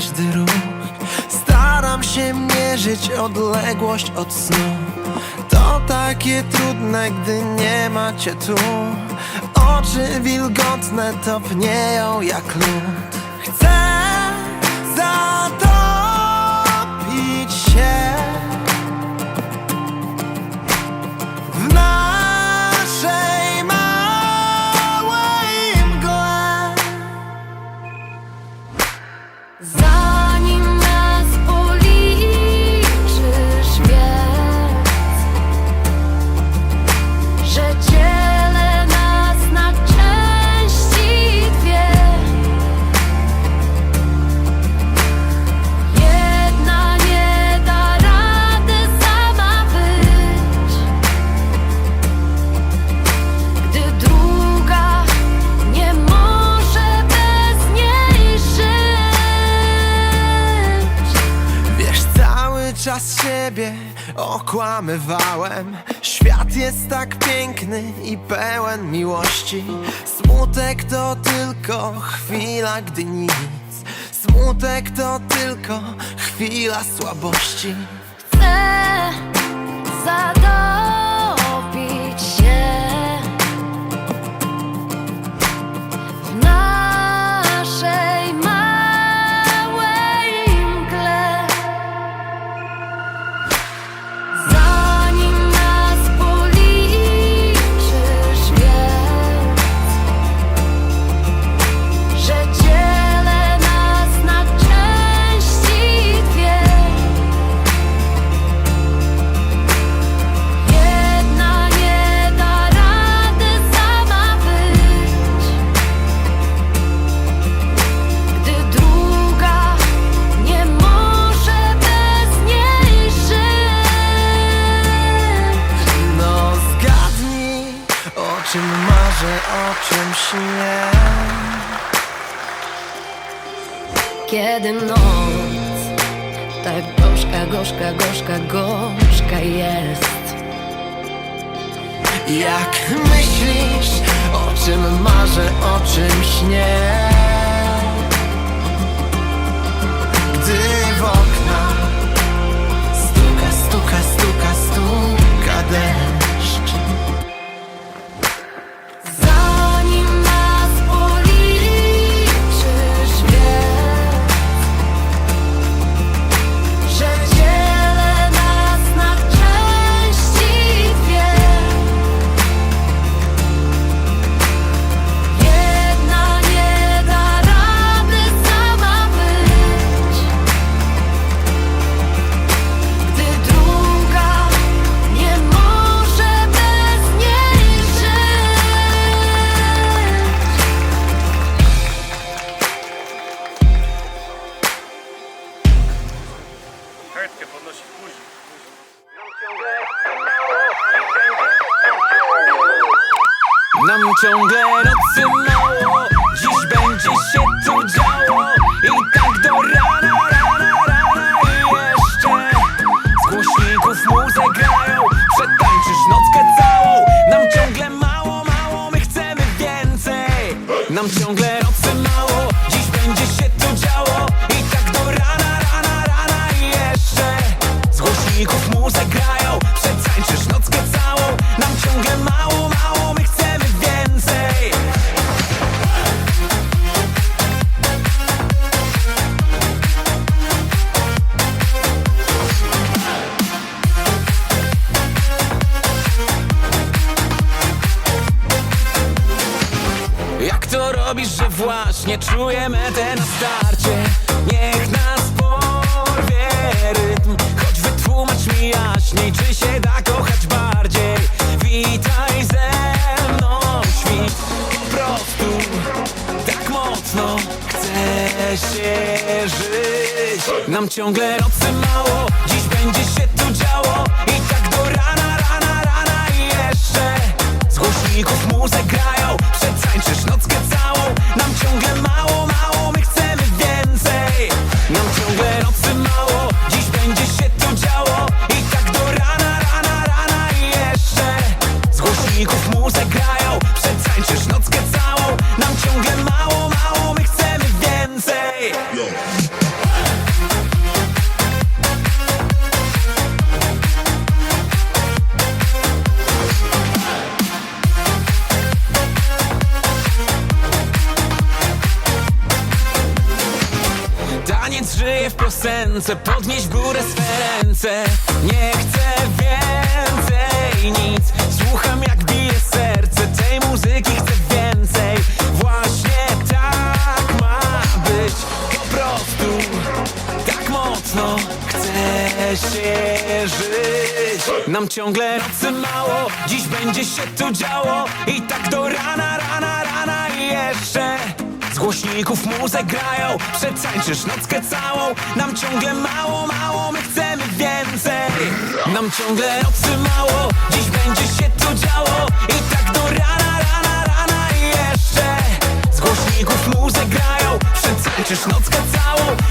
każdy ruch. Staram się mierzyć odległość od snu. To takie trudne, gdy nie macie tu Oczy wilgotne topnieją jak lód. czas siebie okłamywałem. Świat jest tak piękny i pełen miłości. Smutek to tylko chwila, gdy nic. Smutek to tylko chwila słabości. Chcę zadość czymś nie. Kiedy noc tak gorzka, gorzka, gorzka, gorzka jest. Jak myślisz, o czym marzę, o czym śnię 남정된 없음. 나와 robisz, że właśnie czujemy te na starcie Niech nas porwie rytm Choć wytłumacz mi jaśniej, czy się da kochać bardziej. Witaj ze mną, świt Po prostu, tak mocno chce się żyć. Nam ciągle nocy mało, dziś piosence Podnieś w górę swe ręce. Nie chcę więcej nic Słucham jak bije serce Tej muzyki chcę więcej. Właśnie tak ma być Po prostu tak mocno chce się żyć. Nam ciągle nocy mało Dziś będzie się tu działo I tak do rana, rana, rana i jeszcze głośników muzę grają. Przetańczysz nockę całą. Nam ciągle mało, mało, my chcemy więcej. Nam ciągle nocy mało. Dziś będzie się tu działo. I tak do rana, rana, rana i jeszcze. Z głośników muzę grają. Przetańczysz nockę całą